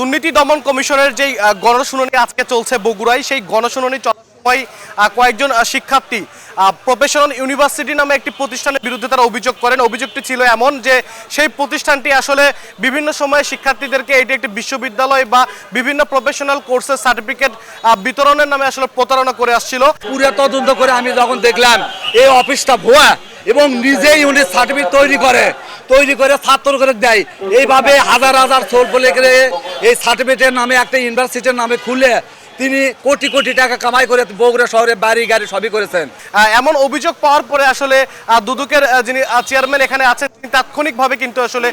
দুর্নীতি দমন কমিশনের যেই গণশুনানি আজকে চলছে বগুড়ায়, সেই গণশুনানি চলার কয়েকজন শিক্ষার্থী প্রফেশনাল ইউনিভার্সিটি নামে একটি প্রতিষ্ঠানের বিরুদ্ধে তারা অভিযোগ করেন। অভিযোগটি ছিল এমন যে, সেই প্রতিষ্ঠানটি আসলে বিভিন্ন সময়ে শিক্ষার্থীদেরকে এটি একটি বিশ্ববিদ্যালয় বা বিভিন্ন প্রফেশনাল কোর্সের সার্টিফিকেট বিতরণের নামে আসলে প্রতারণা করে আসছিল। পুরো তদন্ত করে আমি যখন দেখলাম, এই অফিসটা ভুয়া এবং নিজেই উনি সার্টিফিকেট তৈরি করে তৈরি করে ছাত্র করে দেয়। এইভাবে হাজার হাজার সোল বলে এই সার্টিফিকেটের নামে, একটা ইউনিভার্সিটির নামে খুলে তিনি কোটি কোটি টাকা কামাই করে বগুড়া শহরে বাড়ি, গাড়ি সবই করেছেন। এমন অভিযোগ পাওয়ার পরে আসলে দুদকের যিনি চেয়ারম্যান এখানে আছেন, তিনি তাৎক্ষণিকভাবে কিন্তু আসলে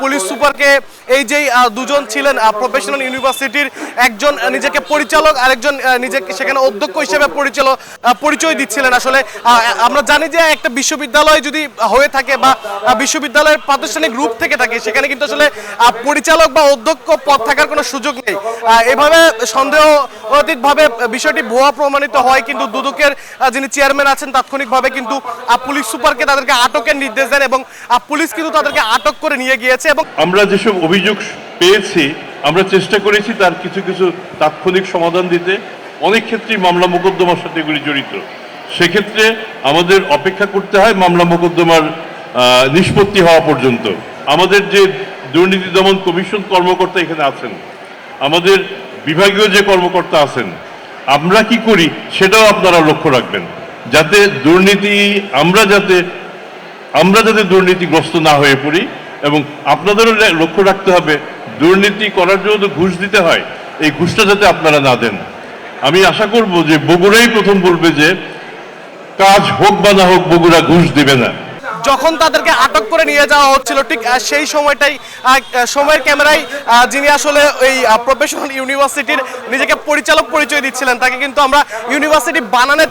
পুলিশ সুপারকে এই যে দুজন ছিলেন প্রফেশনাল ইউনিভার্সিটির একজন নিজেকে পরিচালক, আরেকজন নিজেকে সেখানে অধ্যক্ষ হিসেবে পরিচালক পরিচয় দিচ্ছিলেন আসলে। আমরা জানি যে একটা বিশ্ববিদ্যালয় যদি হয়ে থাকে বা বিশ্ববিদ্যালয়ের প্রাতিষ্ঠানিক রূপ থেকে থাকে, সেখানে কিন্তু আসলে পরিচালক বা অধ্যক্ষ পদ থাকার কোনো সুযোগ নেই। এভাবে সন্দেহ অতীতভাবে বিষয়টি ভুয়া প্রমাণিত হয়, কিন্তু দুদকের যিনি চেয়ারম্যান আছেন, তাৎক্ষণিকভাবে কিন্তু পুলিশ সুপারকে তাদেরকে আটকের নির্দেশ দেন এবং পুলিশ কিন্তু তাদেরকে আটক করে নিয়ে গিয়েছে এবং আমরা যেসব অভিযোগ পেয়েছি, আমরা চেষ্টা করেছি তার কিছু কিছু তাৎক্ষণিক সমাধান দিতে। অনেক ক্ষেত্রেই মামলা মোকদ্দমার সাথে এগুলি জড়িত। সেক্ষেত্রে আমাদের অপেক্ষা করতে হয় মামলা মোকদ্দমার নিষ্পত্তি হওয়া পর্যন্ত। আমাদের যে দুর্নীতি দমন কমিশন কর্মকর্তা এখানে আছেন, আমাদের বিভাগীয় যে কর্মকর্তা আছেন, আমরা কি করি সেটাও আপনারা লক্ষ্য রাখবেন। যাতে দুর্নীতি, আমরা যাতে আমরা যাতে দুর্নীতিগ্রস্ত না হয়ে পড়ি এবং আপনাদেরও লক্ষ্য রাখতে হবে, দুর্নীতি করার জন্য তো ঘুষ দিতে হয়, এই ঘুষটা যাতে আপনারা না দেন। আমি আশা করব যে বগুড়াই প্রথম বলবে যে, কাজ হোক বা না হোক বগুড়া ঘুষ দেবে না। যখন তাদেরকে আটক করে নিয়ে যাওয়া হচ্ছিল ঠিক সেই সময়টাই সময়ের ক্যামেরায় যিনি আসলে এই প্রফেশনাল ইউনিভার্সিটির নিজেকে পরিচালক পরিচয় দিচ্ছিলেন তাকে কিন্তু আমরা ইউনিভার্সিটি বানানোর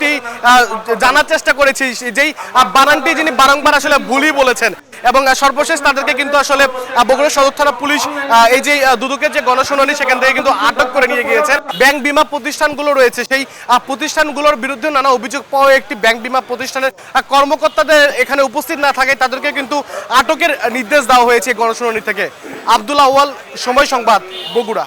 টি, আহ, জানার চেষ্টা করেছি। যেই বানানটি যিনি বারংবার আসলে ভুলই বলেছেন এবং সর্বশেষ তাদেরকে কিন্তু আসলে বগুড়া সদর থানা পুলিশ এই যে দুদকের যে গণশুনানি, সেখান থেকে কিন্তু আটক করে নিয়ে গিয়েছেন ব্যাংক বিমা প্রতিষ্ঠানগুলো রয়েছে। সেই প্রতিষ্ঠানগুলোর বিরুদ্ধে নানা অভিযোগ পাওয়া একটি ব্যাংক বিমা প্রতিষ্ঠানের কর্মকর্তাদের এখানে উপস্থিত না থাকে, তাদেরকে কিন্তু আটকের নির্দেশ দেওয়া হয়েছে গণশুনানি থেকে। আব্দুল্লাহ আওয়াল সময় সংবাদ, বগুড়া।